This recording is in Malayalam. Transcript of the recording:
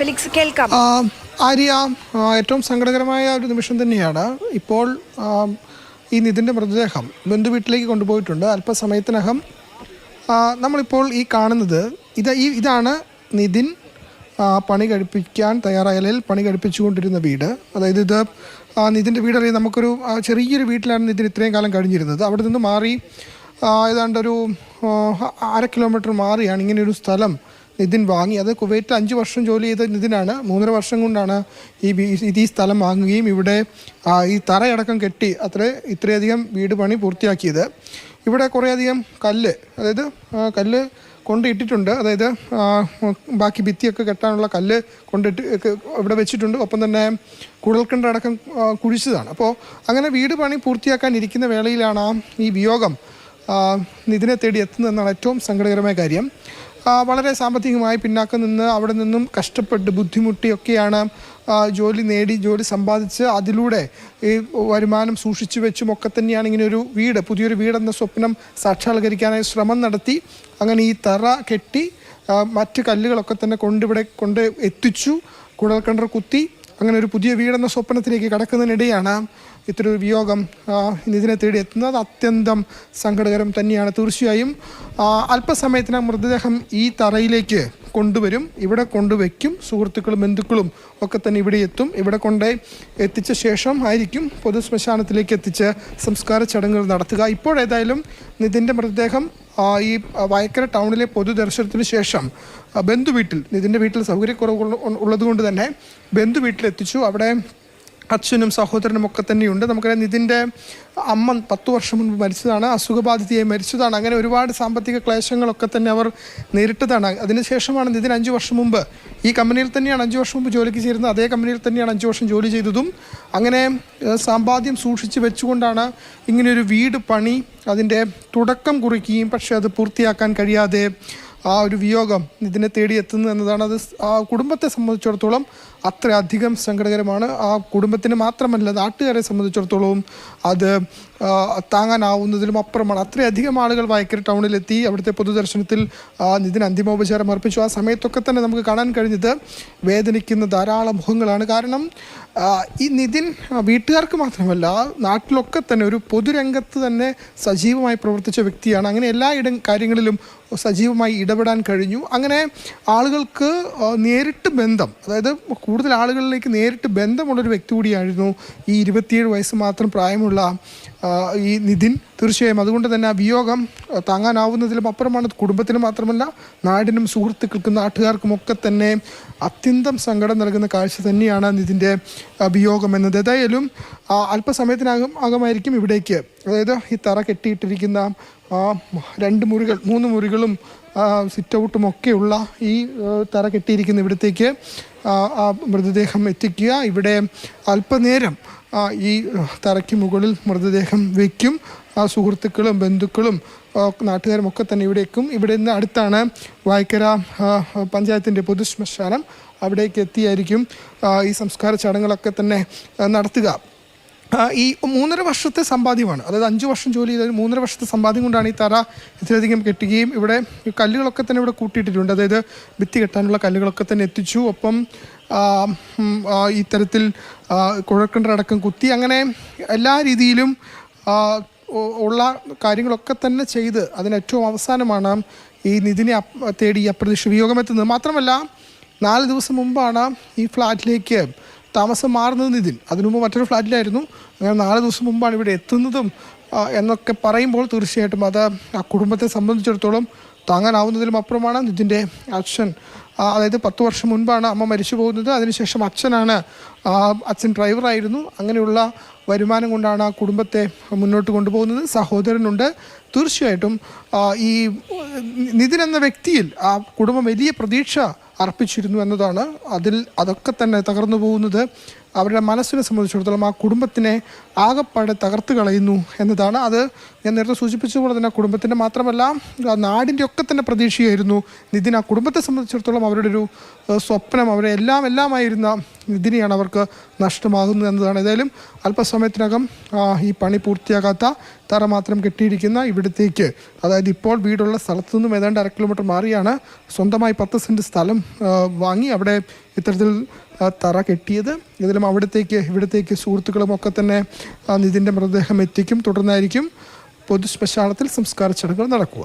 ഫെലിക്സ് കേൾക്കാം. ആര്യ ഏറ്റവും സങ്കടകരമായ ഒരു നിമിഷം തന്നെയാണ്. ഇപ്പോൾ ഈ നിതിന്റെ മൃതദേഹം ബന്ധു വീട്ടിലേക്ക് കൊണ്ടുപോയിട്ടുണ്ട്. അല്പസമയത്തിനകം നമ്മളിപ്പോൾ ഈ കാണുന്നത് ഇത് ഈ ഇതാണ് നിതിൻ പണി കഴിപ്പിക്കാൻ തയ്യാറായാലിൽ പണി കഴിപ്പിച്ചുകൊണ്ടിരുന്ന വീട്. അതായത് ഇത് നിതിന്റെ വീടറിയാം നമുക്കൊരു ചെറിയൊരു വീട്ടിലാണ് നിതിൻ ഇത്രയും കാലം കഴിഞ്ഞിരുന്നത്. അവിടെ നിന്ന് മാറി ഏതാണ്ട് ഒരു അര കിലോമീറ്റർ മാറിയാണ് ഇങ്ങനെയൊരു സ്ഥലം നിതിൻ വാങ്ങി. അത് കുവൈറ്റിൽ അഞ്ച് വർഷം ജോലി ചെയ്ത നിതിനാണ്. മൂന്നര വർഷം കൊണ്ടാണ് ഈ ഈ സ്ഥലം വാങ്ങുകയും ഇവിടെ ഈ തറയടക്കം കെട്ടി അത്ര ഇത്രയധികം വീട് പണി പൂർത്തിയാക്കിയത്. ഇവിടെ കുറേയധികം കല്ല് അതായത് കല്ല് കൊണ്ടിട്ടിട്ടുണ്ട്. അതായത് ബാക്കി ഭിത്തിയൊക്കെ കെട്ടാനുള്ള കല്ല് കൊണ്ടിട്ട് ഇവിടെ വെച്ചിട്ടുണ്ട്. ഒപ്പം തന്നെ കുഴൽക്കിണറടക്കം ആ, കുഴിച്ചതാണ്. അപ്പോൾ അങ്ങനെ വീട് പണി പൂർത്തിയാക്കാൻ ഇരിക്കുന്ന വേളയിലാണ് ഈ വിയോഗം നിതിനെ തേടി എത്തുന്നതെന്നാണ് ഏറ്റവും സങ്കടകരമായ കാര്യം. വളരെ സാമ്പത്തികമായി പിന്നാക്കം നിന്ന് അവിടെ നിന്നും കഷ്ടപ്പെട്ട് ബുദ്ധിമുട്ടിയൊക്കെയാണ് ജോലി നേടി ജോലി സമ്പാദിച്ച് അതിലൂടെ ഈ വരുമാനം സൂക്ഷിച്ചു വെച്ചും ഒക്കെ തന്നെയാണ് ഇങ്ങനെ ഒരു വീട് പുതിയൊരു വീടെന്ന സ്വപ്നം സാക്ഷാത്കരിക്കാനായി ശ്രമം നടത്തി അങ്ങനെ ഈ തറ കെട്ടി മറ്റ് കല്ലുകളൊക്കെ തന്നെ കൊണ്ടിവിടെ കൊണ്ട് എത്തിച്ചു കുടൽക്കണ്ടർ കുത്തി അങ്ങനെ ഒരു പുതിയ വീടെന്ന സ്വപ്നത്തിലേക്ക് കടക്കുന്നതിനിടെയാണ് ഇത്തരം ഒരു വിയോഗം നിതിനെ തേടി എത്തുന്നത്. അത്യന്തം സങ്കടകരം തന്നെയാണ്. തീർച്ചയായും അല്പസമയത്തിന് മൃതദേഹം ഈ തറയിലേക്ക് കൊണ്ടുവരും ഇവിടെ കൊണ്ടുവയ്ക്കും സുഹൃത്തുക്കളും ബന്ധുക്കളും ഒക്കെ തന്നെ ഇവിടെ എത്തും. ഇവിടെ കൊണ്ട് എത്തിച്ച ശേഷം ആയിരിക്കും പൊതു ശ്മശാനത്തിലേക്ക് എത്തിച്ച് സംസ്കാര ചടങ്ങുകൾ നടത്തുക. ഇപ്പോഴേതായാലും നിതിന്റെ മൃതദേഹം ഈ വയക്കര ടൗണിലെ പൊതുദർശനത്തിന് ശേഷം ബന്ധു വീട്ടിൽ നിതിന്റെ വീട്ടിൽ സൗകര്യക്കുറവ് ഉള്ളതുകൊണ്ട് തന്നെ ബന്ധുവീട്ടിൽ എത്തിച്ചു അവിടെ അച്ഛനും സഹോദരനും ഒക്കെ തന്നെയുണ്ട്. നമുക്കറിയാം നിതിന്റെ അമ്മ പത്ത് വർഷം മുൻപ് മരിച്ചതാണ്. അസുഖബാധിതയായി മരിച്ചതാണ്. അങ്ങനെ ഒരുപാട് സാമ്പത്തിക ക്ലേശങ്ങളൊക്കെ തന്നെ അവർ നേരിട്ടതാണ്. അതിനുശേഷമാണ് നിതിൻ അഞ്ച് വർഷം മുമ്പ് ഈ കമ്പനിയിൽ തന്നെയാണ് അഞ്ച് വർഷം മുമ്പ് ജോലിക്ക് ചേരുന്നത്. അതേ കമ്പനിയിൽ തന്നെയാണ് അഞ്ച് വർഷം ജോലി ചെയ്തതും. അങ്ങനെ സമ്പാദ്യം സൂക്ഷിച്ച് വെച്ചുകൊണ്ടാണ് ഇങ്ങനെയൊരു വീട് പണി അതിന്റെ തുടക്കം കുറിക്കുകയും പക്ഷേ അത് പൂർത്തിയാക്കാൻ കഴിയാതെ ആ ഒരു വിയോഗം ഇതിനെ തേടി എത്തുന്നു എന്നതാണ് അത് ആ കുടുംബത്തെ സംബന്ധിച്ചിടത്തോളം അത്രയധികം സങ്കടകരമാണ്. ആ കുടുംബത്തിന് മാത്രമല്ല നാട്ടുകാരെ സംബന്ധിച്ചിടത്തോളവും അത് താങ്ങാനാവുന്നതിലും അപ്പുറമാണ്. അത്രയധികം ആളുകൾ വയക്കര ടൗണിലെത്തി അവിടുത്തെ പൊതുദർശനത്തിൽ ആ, നിതിന് അന്തിമോപചാരം അർപ്പിച്ചു. ആ സമയത്തൊക്കെ തന്നെ നമുക്ക് കാണാൻ കഴിഞ്ഞത് വേദനിക്കുന്ന ധാരാളം മുഖങ്ങളാണ്. കാരണം ഈ നിതിൻ വീട്ടുകാർക്ക് മാത്രമല്ല നാട്ടിലൊക്കെ തന്നെ ഒരു പൊതുരംഗത്ത് തന്നെ സജീവമായി പ്രവർത്തിച്ച വ്യക്തിയാണ്. അങ്ങനെ എല്ലാ ഇട കാര്യങ്ങളിലും സജീവമായി ഇടപെടാൻ കഴിഞ്ഞു. അങ്ങനെ ആളുകൾക്ക് നേരിട്ട് ബന്ധം അതായത് കൂടുതൽ ആളുകളിലേക്ക് നേരിട്ട് ബന്ധമുള്ളൊരു വ്യക്തി കൂടിയായിരുന്നു ഈ ഇരുപത്തിയേഴ് വയസ്സ് മാത്രം പ്രായമുള്ള ഈ നിതിൻ തീർച്ചയായും. അതുകൊണ്ട് തന്നെ ആ വിയോഗം താങ്ങാനാവുന്നതിലും അപ്പുറമാണ്. കുടുംബത്തിന് മാത്രമല്ല നാടിനും സുഹൃത്തുക്കൾക്കും നാട്ടുകാർക്കും ഒക്കെ തന്നെ അത്യന്തം സങ്കടം നൽകുന്ന കാഴ്ച തന്നെയാണ് നിതിന്റെ വിയോഗം എന്നത്. ഏതായാലും അല്പസമയത്തിനകം അകമായിരിക്കും ഇവിടേക്ക്. അതായത് ഈ തറ കെട്ടിയിട്ടിരിക്കുന്ന രണ്ട് മുറികൾ മൂന്ന് മുറികളും സിറ്റ് ഔട്ടും ഒക്കെയുള്ള ഈ തറ കെട്ടിയിരിക്കുന്ന ഇവിടത്തേക്ക് മൃതദേഹം എത്തിക്കുക. ഇവിടെ അല്പനേരം ഈ തറയ്ക്ക് മുകളിൽ മൃതദേഹം വയ്ക്കും ആ സുഹൃത്തുക്കളും ബന്ധുക്കളും നാട്ടുകാരും ഒക്കെ തന്നെ ഇവിടെ എത്തും ഇവിടെ നിന്ന് അടുത്താണ് വായ്ക്കര പഞ്ചായത്തിന്റെ പൊതുശ്മശാനം. അവിടേക്ക് എത്തിയായിരിക്കും ഈ സംസ്കാര ചടങ്ങുകളൊക്കെ തന്നെ നടത്തുക. ഈ മൂന്നര വർഷത്തെ സമ്പാദ്യമാണ്. അതായത് അഞ്ച് വർഷം ജോലി ചെയ്ത മൂന്നര വർഷത്തെ സമ്പാദ്യം കൊണ്ടാണ് ഈ തറ ഇത്രയധികം കെട്ടുകയും ഇവിടെ കല്ലുകളൊക്കെ തന്നെ ഇവിടെ കൂട്ടിയിട്ടിട്ടുണ്ട്. അതായത് ഭിത്തി കെട്ടാനുള്ള കല്ലുകളൊക്കെ തന്നെ എത്തിച്ചു. ഒപ്പം ഇത്തരത്തിൽ കുഴക്കണ്ടടക്കം കുത്തി അങ്ങനെ എല്ലാ രീതിയിലും ഉള്ള കാര്യങ്ങളൊക്കെ തന്നെ ചെയ്ത് അതിന് ഏറ്റവും അവസാനമാണ് ഈ നിതിനെ തേടി അപ്രതീക്ഷ വിയോഗമെത്തുന്നത് മാത്രമല്ല നാല് ദിവസം മുമ്പാണ് ഈ ഫ്ലാറ്റിലേക്ക് താമസം മാറുന്നത് നിതിൻ അതിനു മുമ്പ് മറ്റൊരു ഫ്ലാറ്റിലായിരുന്നു. അങ്ങനെ നാല് ദിവസം മുമ്പാണ് ഇവിടെ എത്തുന്നതും എന്നൊക്കെ പറയുമ്പോൾ തീർച്ചയായിട്ടും അത് ആ കുടുംബത്തെ സംബന്ധിച്ചിടത്തോളം താങ്ങാനാവുന്നതിലും അപ്പുറമാണ് നിതിന്റെ അച്ഛൻ. അതായത് പത്ത് വർഷം മുൻപാണ് അമ്മ മരിച്ചു പോകുന്നത്. അതിനുശേഷം അച്ഛനാണ് അച്ഛൻ ഡ്രൈവറായിരുന്നു അങ്ങനെയുള്ള വരുമാനം കൊണ്ടാണ് ആ കുടുംബത്തെ മുന്നോട്ട് കൊണ്ടുപോകുന്നത്. സഹോദരനുണ്ട്. തീർച്ചയായിട്ടും ഈ നിതിൻ എന്ന വ്യക്തിയിൽ ആ കുടുംബം വലിയ പ്രതീക്ഷ അർപ്പിച്ചിരുന്നു എന്നതാണ് അതിൽ അതൊക്കെ തന്നെ തകർന്നു പോകുന്നത്. അവരുടെ മനസ്സിനെ സംബന്ധിച്ചിടത്തോളം ആ കുടുംബത്തിനെ ആകപ്പാടെ തകർത്ത് കളയുന്നു എന്നതാണ്. അത് ഞാൻ നേരത്തെ സൂചിപ്പിച്ചതുപോലെ തന്നെ കുടുംബത്തിന്റെ മാത്രമല്ല നാടിന്റെ ഒക്കെ തന്നെ പ്രതീക്ഷയായിരുന്നു നിതിൻ ആ കുടുംബത്തെ സംബന്ധിച്ചിടത്തോളം അവരുടെ ഒരു സ്വപ്നം അവരെ എല്ലാം എല്ലാമായിരുന്ന നിതിനെയാണ് അവർക്ക് നഷ്ടമാകുന്നത് എന്നതാണ്. ഏതായാലും അല്പസമയത്തിനകം ഈ പണി പൂർത്തിയാകാത്ത തറ മാത്രം കെട്ടിയിരിക്കുന്ന ഇവിടത്തേക്ക് അതായത് ഇപ്പോൾ വീടുള്ള സ്ഥലത്തു നിന്നും ഏതാണ്ട് അര കിലോമീറ്റർ മാറിയാണ് സ്വന്തമായി പത്ത് സെന്റ് സ്ഥലം വാങ്ങി അവിടെ ഇത്തരത്തിൽ തറ കെട്ടിയത്. ഇതിലും അവിടത്തേക്ക് ഇവിടത്തേക്ക് സുഹൃത്തുക്കളും ഒക്കെ തന്നെ നിതിന്റെ മൃതദേഹം എത്തിക്കും. തുടർന്നായിരിക്കും പൊതു ശ്മശാനത്തിൽ സംസ്കാര ചടങ്ങുകൾ നടക്കുക.